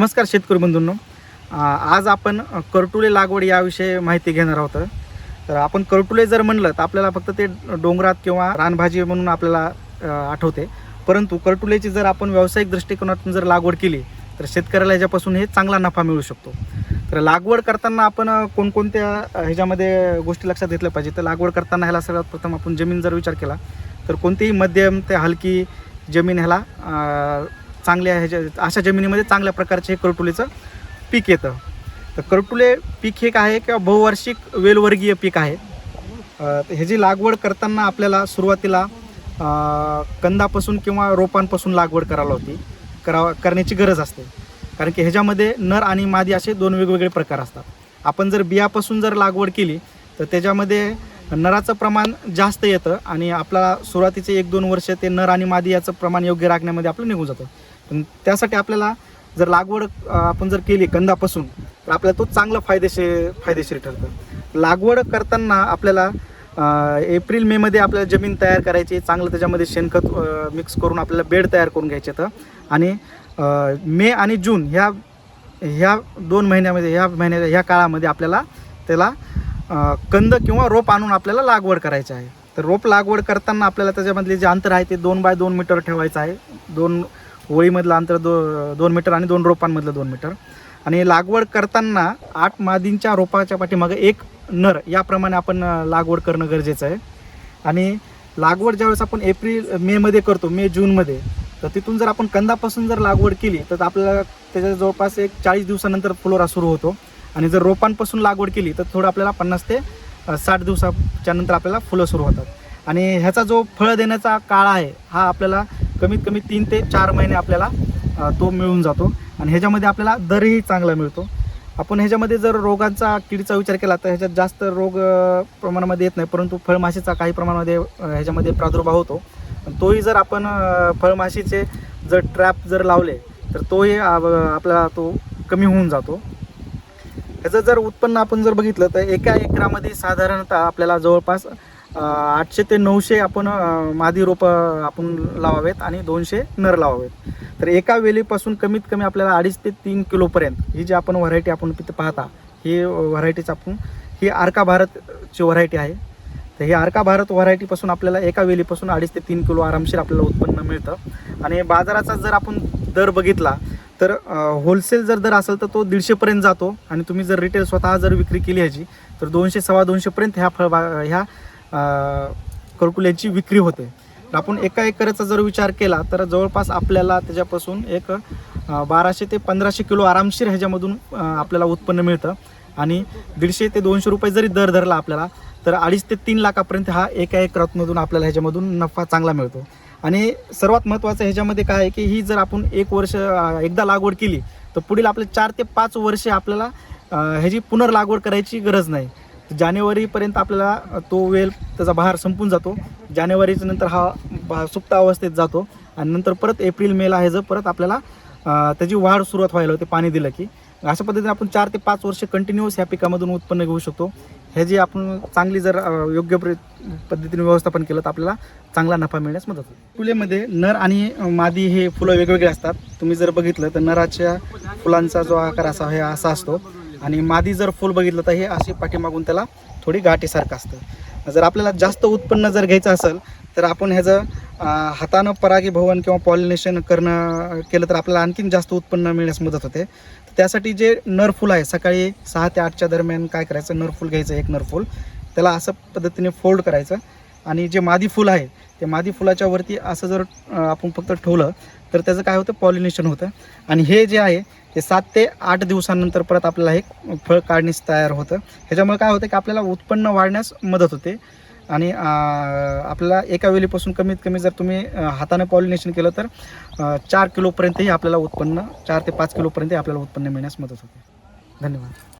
नमस्कार शेतकरी बंधूंनो. आज आपण कर्टुले करटुले लागवड याविषयी माहिती घेणार आहोत. तर आपण करटुले जर म्हणलं तर आपल्याला फक्त ते डोंगरात किंवा रानभाजी म्हणून आपल्याला आठवते. परंतु करटुलेची जर आपण व्यावसायिक दृष्टिकोनातून जर लागवड केली तर शेतकऱ्याला याच्यापासून हे चांगला नफा मिळू शकतो. तर लागवड करताना आपण कोणकोणत्या ह्याच्यामध्ये गोष्टी लक्षात घेतल्या पाहिजे? तर लागवड करताना ह्याला सर्वात प्रथम आपण जमीन जर विचार केला तर कोणतीही मध्यम ते हलकी जमीन ह्याला चांगल्या ह्याच्या अशा जमिनीमध्ये चांगल्या प्रकारचे हे करटुलेचं पीक येतं. तर करटुले पीक हे काय आहे किंवा बहुवार्षिक वेलवर्गीय पीक आहे. तर ह्याची लागवड करताना आपल्याला सुरुवातीला कंदापासून किंवा रोपांपासून लागवड करायला होती. करावा करण्याची गरज असते. कारण की ह्याच्यामध्ये नर आणि मादी असे दोन वेगवेगळे प्रकार असतात. आपण जर बियापासून जर लागवड केली तर त्याच्यामध्ये नराचं प्रमाण जास्त येतं आणि आपला सुरुवातीचे एक दोन वर्ष ते नर आणि मादी याचं प्रमाण योग्य राखण्यामध्ये आपलं निघून जातं. पण त्यासाठी आपल्याला जर लागवड आपण जर केली कंदापासून तर आपल्याला तो चांगला फायदेशीर फायदेशीर ठरतं. लागवड करताना आपल्याला एप्रिल मेमध्ये आपल्याला जमीन तयार करायची चांगलं त्याच्यामध्ये शेणखत मिक्स करून आपल्याला बेड तयार करून घ्यायचे तर. आणि मे आणि जून ह्या ह्या दोन महिन्यामध्ये ह्या महिन्या ह्या काळामध्ये आपल्याला त्याला कंद किंवा रोप आणून आपल्याला लागवड करायची आहे. तर रोप लागवड करताना आपल्याला त्याच्यामधले जे अंतर आहे ते दोन बाय दोन मीटर ठेवायचं आहे. दोन ओळीमधलं अंतर दो दोन मीटर आणि दोन रोपांमधलं दोन मीटर. आणि लागवड करताना आठ मादींच्या रोपाच्या पाठीमागे एक नर याप्रमाणे आपण लागवड करणं गरजेचं आहे. आणि लागवड ज्यावेळेस आपण एप्रिल मेमध्ये करतो मे जूनमध्ये तर तिथून जर आपण कंदापासून जर लागवड केली तर आपल्याला त्याच्या जवळपास एक चाळीस दिवसानंतर फुलोरा सुरू होतो. आणि जर रोपांपासून लागवड केली तर थोडं आपल्याला पन्नास ते साठ दिवसाच्या नंतर आपल्याला फुलं सुरू होतात. आणि ह्याचा जो फळ देण्याचा काळ आहे हा आपल्याला कमीत कमी तीन ते चार महिने आपल्याला तो मिळून जातो. आणि ह्याच्यामध्ये आपल्याला दरही चांगला मिळतो. आपण ह्याच्यामध्ये जर रोगांचा किडीचा विचार केला तर ह्याच्यात जास्त रोग प्रमाणामध्ये येत नाही. परंतु फळमाशीचा काही प्रमाणामध्ये ह्याच्यामध्ये प्रादुर्भाव होतो. पण तोही जर आपण फळमाशीचे जर ट्रॅप जर लावले तर तोही आपला आपल्याला तो कमी होऊन जातो. ह्याचं जर उत्पन्न आपण जर बघितलं तर एका एकरामध्ये साधारणतः आपल्याला जवळपास आठशे ते नऊशे आपण मादी रोपं आपण लावावेत आणि दोनशे नर लावावेत. तर एका वेलीपासून कमीत कमी आपल्याला अडीच ते तीन किलोपर्यंत ही जी आपण व्हरायटी आपण तिथं पाहता ही व्हरायटीच आपण ही आर्का भारतची व्हरायटी आहे. तर ही आर्का भारत व्हरायटीपासून आपल्याला एका वेलीपासून अडीच ते तीन किलो आरामशीर आपल्याला उत्पन्न मिळतं. आणि बाजाराचा जर आपण दर बघितला तर होलसेल जर दर असेल तर तो दीडशेपर्यंत जातो. आणि तुम्ही जर रिटेल स्वतः जर विक्री केली ह्याची तर दोनशे सव्वा दोनशेपर्यंत ह्या फळबा ह्या करकुल्याची विक्री होते. तर आपण एका एकराचा जर विचार केला तर जवळपास आपल्याला त्याच्यापासून एक बाराशे ते पंधराशे किलो आरामशीर ह्याच्यामधून आपल्याला उत्पन्न मिळतं. आणि दीडशे ते दोनशे रुपये जरी दर धरला आपल्याला तर अडीच ते तीन लाखापर्यंत हा एका एकरातमधून आपल्याला ह्याच्यामधून नफा चांगला मिळतो. आणि सर्वात महत्त्वाचं ह्याच्यामध्ये काय आहे की ही जर आपण एक वर्ष एकदा लागवड केली तर पुढील आपले चार ते पाच वर्षे आपल्याला ह्याची पुनर्लागवड करायची गरज नाही. जानेवारीपर्यंत आपल्याला तो वेल त्याचा बहार संपून जातो. जानेवारीच्या नंतर हा बा सुप्त अवस्थेत जातो. आणि नंतर परत एप्रिल मेला आहे जर परत आपल्याला त्याची वाढ सुरुवात व्हायला होते पाणी दिलं की. अशा पद्धतीने आपण चार ते पाच वर्ष कंटिन्युअस ह्या पिकामधून उत्पन्न घेऊ शकतो. हे जे आपण चांगली जर योग्य प्र- पद्धतीने व्यवस्थापन केलं तर आपल्याला चांगला नफा मिळण्यास मदत होते फुलेमध्ये नर आणि मादी हे फुलं वेगवेगळे असतात. तुम्ही जर बघितलं तर नराच्या फुलांचा जो आकार असा हे असा असतो. आणि मादी जर फुल बघितलं तर हे असे पाठीमागून त्याला थोडी गाठीसारखं असतं. जर आपल्याला जास्त उत्पन्न जर घ्यायचं असेल तर आपण ह्याचं हातानं परागीभवन किंवा पॉलिनेशन करणं केलं तर आपल्याला आणखीन जास्त उत्पन्न मिळण्यास मदत होते. त्यासाठी जे नरफूल आहे सकाळी सहा ते आठच्या दरम्यान काय करायचं? नरफूल घ्यायचं एक नरफूल त्याला असं पद्धतीने फोल्ड करायचं. आणि जे मादी फुल आहे ते मादी फुलाच्या वरती असं जर आपण फक्त ठेवलं तर त्याचं काय होतं? पॉलिनेशन होतं. आणि हे जे आहे ते सात ते आठ दिवसानंतर परत आपल्याला हे फळ काढणीस तयार होतं. ह्याच्यामुळे काय होतं की आपल्याला उत्पन्न वाढण्यास मदत होते. आणि आपल्याला एका वेलीपासून कमीत कमी जर तुम्ही हाताने पॉलिनेशन केलं तर चार किलोपर्यंतही आपल्याला उत्पन्न चार ते पाच किलोपर्यंतही आपल्याला उत्पन्न मिळण्यास मदत होते. धन्यवाद.